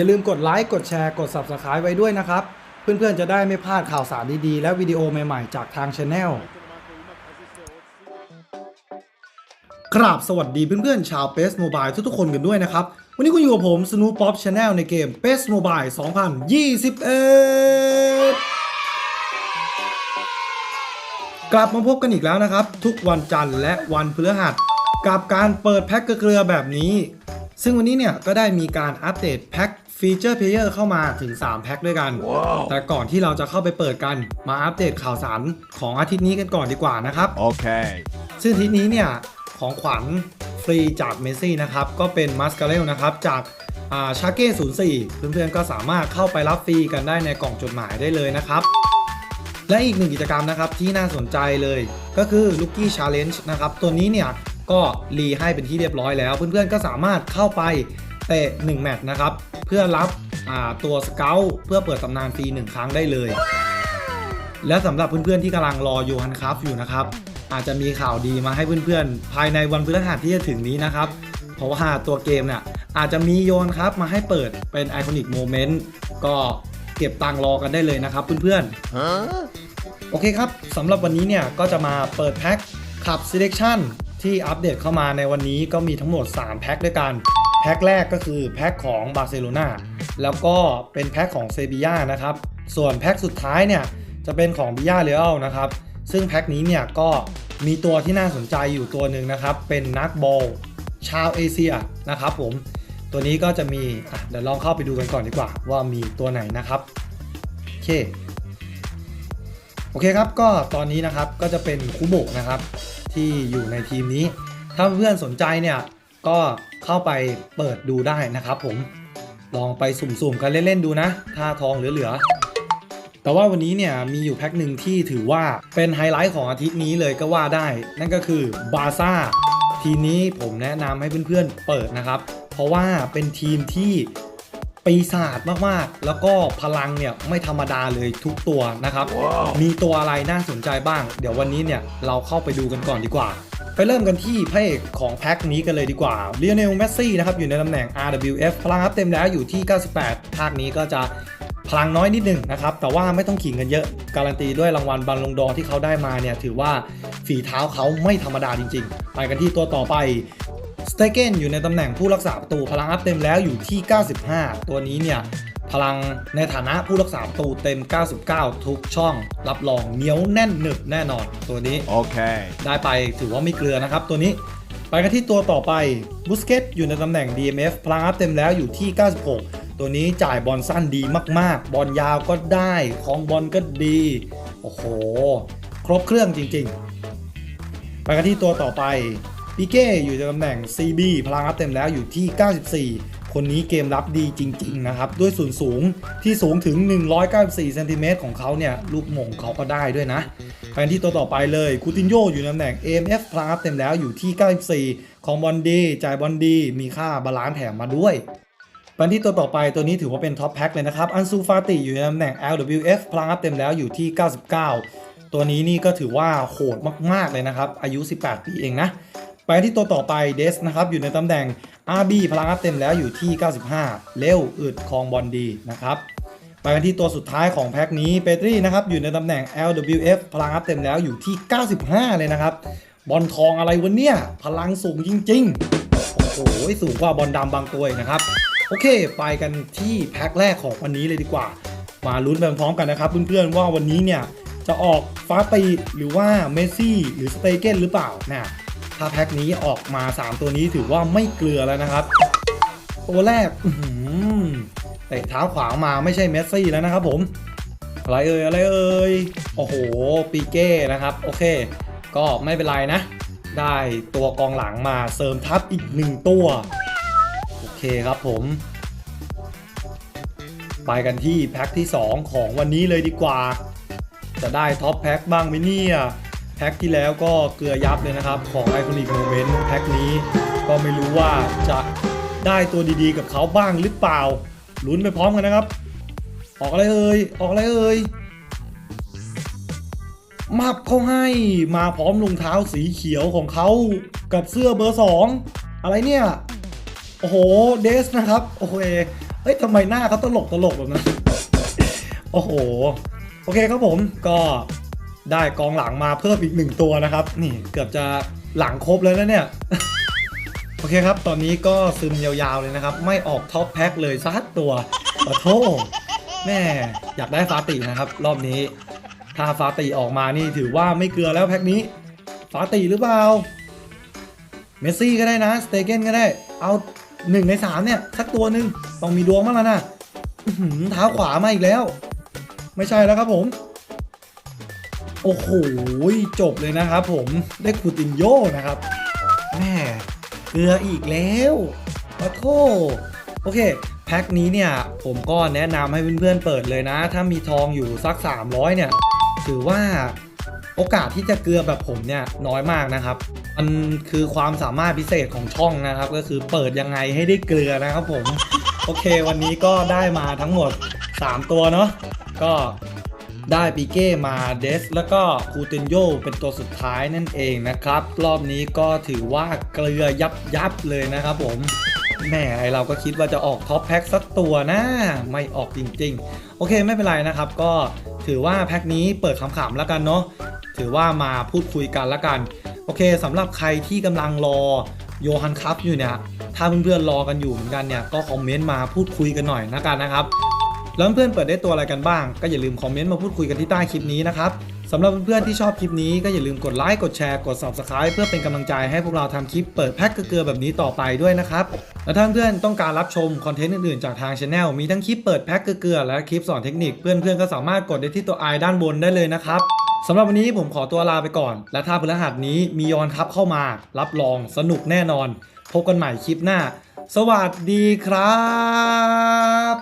อย่าลืมกดไลค์กดแชร์กด Subscribe ไว้ด้วยนะครับ เพื่อนๆจะได้ไม่พลาดข่าวสารดีๆ และวิดีโอใหม่ๆ จากทางช anel กราบสวัสดีเพื่อนๆ ชาว p e s Mobile ทุกๆคนกันด้วยนะครับ วันนี้คุณอยู่กับผม Snoop Pop Channel ในเกม p e s Mobile 2021กลับมาพบกันอีกแล้วนะครับ ทุกวันจันทร์และวันพฤหัส กับการเปิดแพ็คเกลือแบบนี้ ซึ่งวันนี้เนี่ยก็ได้มีการอัปเดตแพ็คฟีเจอร์เพลเยอร์เข้ามาถึง 3 แพ็คด้วยกันแต่ก่อนที่เราจะเข้าไปเปิดกันมาอัปเดตข่าวสารของอาทิตย์นี้กันก่อนดีกว่านะครับ Okay. ซึ่งอาทิตย์นี้เนี่ยของขวัญฟรีจากเมสซี่นะครับ ก็เป็นมัสคาเรลนะครับ จากชาเก้04เพื่อนๆก็สามารถเข้าไปรับฟรีกันได้ในกล่องจดหมายได้เลยนะครับและอีกหนึ่งกิจกรรมนะครับที่น่าสนใจเลยก็คือ Rookie Challenge นะครับ ตัวนี้เนี่ย ก็รีให้เป็นที่เรียบร้อยแล้ว เพื่อนๆก็สามารถเข้าไปเตะ1แมตช์นะครับเพื่อรับอ่าตัวสเกลเพื่อเปิดตำนานฟรี1ครั้งได้เลย และสำหรับเพื่อนๆที่กำลังรอโยฮันคัฟอยู่นะครับอาจจะมีข่าวดีมาให้เพื่อนๆ ภายในวันพฤหัสที่จะถึงนี้นะครับ เพราะว่าตัวเกมเนี่ยอาจจะมีโยนครับมาให้เปิดเป็นไอคอนิกโมเมนต์ก็เก็บตังค์รอกันได้เลยนะครับเพื่อนๆ Huh? โอเคครับสำหรับวันนี้เนี่ยก็จะมาเปิดแพ็คขับ Selection ที่อัปเดตเข้ามาในวันนี้ก็มีทั้งหมด 3 แพ็คด้วยกัน แพ็คแรกก็คือแพ็คของบาร์เซโลนาแล้วก็เป็นแพ็คของเซบีย่านะครับ ส่วนแพ็คสุดท้ายเนี่ยจะเป็นของบิยาเรอัลนะครับ ซึ่งแพ็คนี้เนี่ยก็มีตัวที่น่าสนใจอยู่ตัวหนึ่งนะครับ เป็นนักบอลชาวเอเชียนะครับผม ตัวนี้ก็จะมีอะเดี๋ยวลองเข้าไปดูกันก่อนดีกว่า ว่ามีตัวไหนนะครับโอเคโอเคครับก็ตอนนี้นะครับก็จะเป็นคุโบะนะครับ ที่อยู่ในทีมนี้ ถ้าเพื่อนสนใจเนี่ยก็เข้าไปเปิดดูได้นะครับผมลองไปสุ่มๆกันเล่นๆดูนะถ้าทองเหลือๆแต่ว่าวันนี้เนี่ยมีอยู่แพ็คหนึ่งที่ถือว่าเป็นไฮไลท์ของอาทิตย์นี้เลยก็ว่าได้ นั่นก็คือบาซ่าทีนี้ผมแนะนำให้เพื่อนๆเปิดนะครับ เพราะว่าเป็นทีมที่ ปีศาจมากๆ แล้วก็พลังเนี่ยไม่ธรรมดาเลยทุกตัวนะครับ Wow. มีตัวอะไรน่าสนใจบ้าง เดี๋ยววันนี้เนี่ยเราเข้าไปดูกันก่อนดีกว่า ไปเริ่มกันที่พระเอกของแพ็คนี้กันเลยดีกว่าเ i ีย n เนลเมสซี่นะครับ อยู่ในตำแหน่ง RWF พลังอัพเต็มแล้วอยู่ที่ 98 ภาคนี้ก็จะพลังน้อยนิดหนึ่งนะครับ แต่ว่าไม่ต้องขิงกันเยอะ การันตีด้วยรางวัลบัลลงดอร์ที่เขาได้มาเนี่ยถือว่าฝีเท้าเขาไม่ธรรมดาจริง ๆ ไปกันที่ตัวต่อไป สเตเกนอยู่ในตำแหน่งผู้รักษาประตูพลังอัพเต็มแล้วอยู่ที่ 95 ตัวนี้เนี่ยพลังในฐานะผู้รักษาประตูเต็ม 99 ทุกช่อง รับรองเหนียวแน่นหนึบแน่นอนตัวนี้ Okay. ได้ไปถือว่าไม่เกลือนะครับตัวนี้ไปกันที่ตัวต่อไปบุสเกตอยู่ในตำแหน่ง DMF พลังอัพเต็มแล้วอยู่ที่ 96 ตัวนี้จ่ายบอลสั้นดีมาก ๆ บอลยาวก็ได้คลองบอลก็ดี โอ้โห ครบเครื่องจริง ๆ ไปกันที่ตัวต่อไป ปิเก้อยู่ในตำแหน่ง CB พลังอัพเต็มแล้วอยู่ที่ 94 คนนี้เกมรับดีจริง ๆ นะครับ ด้วยส่วนสูงที่สูงถึง 194เซนติเมตรของเขาเนี่ย ลูกหม่งเขาก็ได้ด้วยนะไปที่ตัวต่อไปเลยคูตินโยอยู่ในตำแหน่ง AMF พลังอัพเต็มแล้วอยู่ที่ 94 ของบอลดีจ่ายบอลดีมีค่าบาลานซ์แถมมาด้วยไปที่ตัวต่อไปตัวนี้ถือว่าเป็นท็อปแพ็คเลยนะครับ อันซูฟาติอยู่ในตำแหน่ง LWF พลังอัพเต็มแล้วอยู่ที่ 99 ตัวนี้นี่ก็ถือว่าโหดมาก ๆ เลยนะครับ อายุ 18 ปีเองนะ ไปที่ตัวต่อไปเดสนะครับอยู่ในตำแหน่ง RB พลังอัพเต็มแล้วอยู่ที่ 95 เร็วอึดคองบอลดีนะครับไปกันที่ตัวสุดท้ายของแพ็คนี้เปตรีนะครับอยู่ในตำแหน่ง LWF พลังอัพเต็มแล้วอยู่ที่ 95 เลยนะครับ บอลทองอะไรวะเนี่ย พลังสูงจริง ๆ โอ้โหสูงกว่าบอลดำบางตัวนะครับ โอเค ไปกันที่แพ็คแรกของวันนี้เลยดีกว่า มาลุ้นไปพร้อมกันนะครับ เพื่อนๆว่าวันนี้เนี่ยจะออกฟาตีหรือว่าเมสซี่หรือสเตเกนหรือเปล่านะ ถ้าแพ็คนี้ออกมา 3 ตัวนี้ถือว่าไม่เกลือแล้วนะครับ ตัวแรกอื้อหือเตะเท้าขวามาไม่ใช่เมสซี่แล้วนะครับผมอะไรเอ่ยอะไรเอ่ยโอ้โหปีเก้นะครับ โอเค ก็ไม่เป็นไรนะ ได้ตัวกองหลังมาเสริมทัพอีกหนึ่งตัว โอเคครับผม ไปกันที่แพ็คที่ 2 ของวันนี้เลยดีกว่า จะได้ท็อปแพ็คบ้างไหมเนี่ย แพ็คที่แล้วก็เกลือยับเลยนะครับ ของ Iconic Moment แพ็คนี้ก็ไม่รู้ว่าจะได้ตัวดีๆกับเขาบ้างหรือเปล่าลุ้นไปพร้อมกันนะครับ ออกอะไรเอ่ยออกอะไรเอ่ยมับเขาให้มาพร้อมรองเท้าสีเขียวของเขากับเสื้อเบอร์ 2 อะไรเนี่ย โอ้โหเดสนะครับโอเคเอ้ยทำไมหน้าเขาตลกตลกแบบนั้นโอ้โห โอเคครับผมก็ ได้กองหลังมาเพิ่มอีกหนึ่งตัวนะครับ นี่เกือบจะหลังครบแล้วนะเนี่ย โอเคครับ ตอนนี้ก็ซึมยาวๆเลยนะครับ ไม่ออกท็อปแพ็คเลยสักตัวขอโทษแม่อยากได้ฟาตินะครับ รอบนี้ ถ้าฟาติออกมานี่ถือว่าไม่เกลือแล้วแพ็คนี้ ฟาติหรือเปล่า เมสซี่ก็ได้นะสเตเกนก็ได้ เอาหนึ่งในสามเนี่ยสักตัวหนึ่งต้องมีดวงบ้างแล้วนะเท้าขวามาอีกแล้ว ไม่ใช่แล้วครับผม โอ้โหจบเลยนะครับผมได้คูตินโยนะครับแม่เกลืออีกแล้วขอโทษโอเค แพ็คนี้เนี่ยผมก็แนะนำให้เพื่อนๆเปิดเลยนะ ถ้ามีทองอยู่สัก 300 เนี่ย ถือว่าโอกาสที่จะเกลือแบบผมเนี่ยน้อยมากนะครับ มันคือความสามารถพิเศษของช่องนะครับ ก็คือเปิดยังไงให้ได้เกลือนะครับผม โอเค วันนี้ก็ได้มาทั้งหมด 3 ตัวเนาะก็ ได้ปีเก้มาเดส แล้วก็คูเตนโยเป็นตัวสุดท้ายนั่นเองนะครับ รอบนี้ก็ถือว่าเกลือยับยับเลยนะครับผมแหมไอเราก็คิดว่าจะออกท็อปแพ็คสักตัวนะ ไม่ออกจริง ๆ โอเคไม่เป็นไรนะครับ ก็ถือว่าแพ็คนี้เปิดขำๆแล้วกันเนาะถือว่ามาพูดคุยกันแล้วกัน โอเคสำหรับใครที่กำลังรอโยฮันคัพอยู่เนี่ย ถ้าเพื่อนๆรอกันอยู่เหมือนกันเนี่ย ก็คอมเมนต์มาพูดคุยกันหน่อยนะกันนะครับ แล้วเพื่อนเปิดได้ตัวอะไรกันบ้าง ก็อย่าลืมคอมเมนต์มาพูดคุยกันที่ใต้คลิปนี้นะครับสำหรับเพื่อนๆที่ชอบคลิปนี้ก็อย่าลืมกดไลค์กดแชร์กด subscribe เพื่อเป็นกำลังใจให้พวกเราทำคลิปเปิดแพ็คเกลือแบบนี้ต่อไปด้วยนะครับและถ้าเพื่อนๆต้องการรับชมคอนเทนต์อื่นๆจากทางช anel มีทั้งคลิปเปิดแพ็คเกลือและคลิปสอนเทคนิคเพื่อนๆก็สามารถกดได้ที่ตัวไอด้านบนได้เลยนะครับสำหรับวันนี้ผมขอตัวลาไปก่อน และถ้าพฤหัสนี้มียอนครับเข้ามา รับรองสนุกแน่นอน พบกันใหม่คลิปหน้า สวัสดีครับ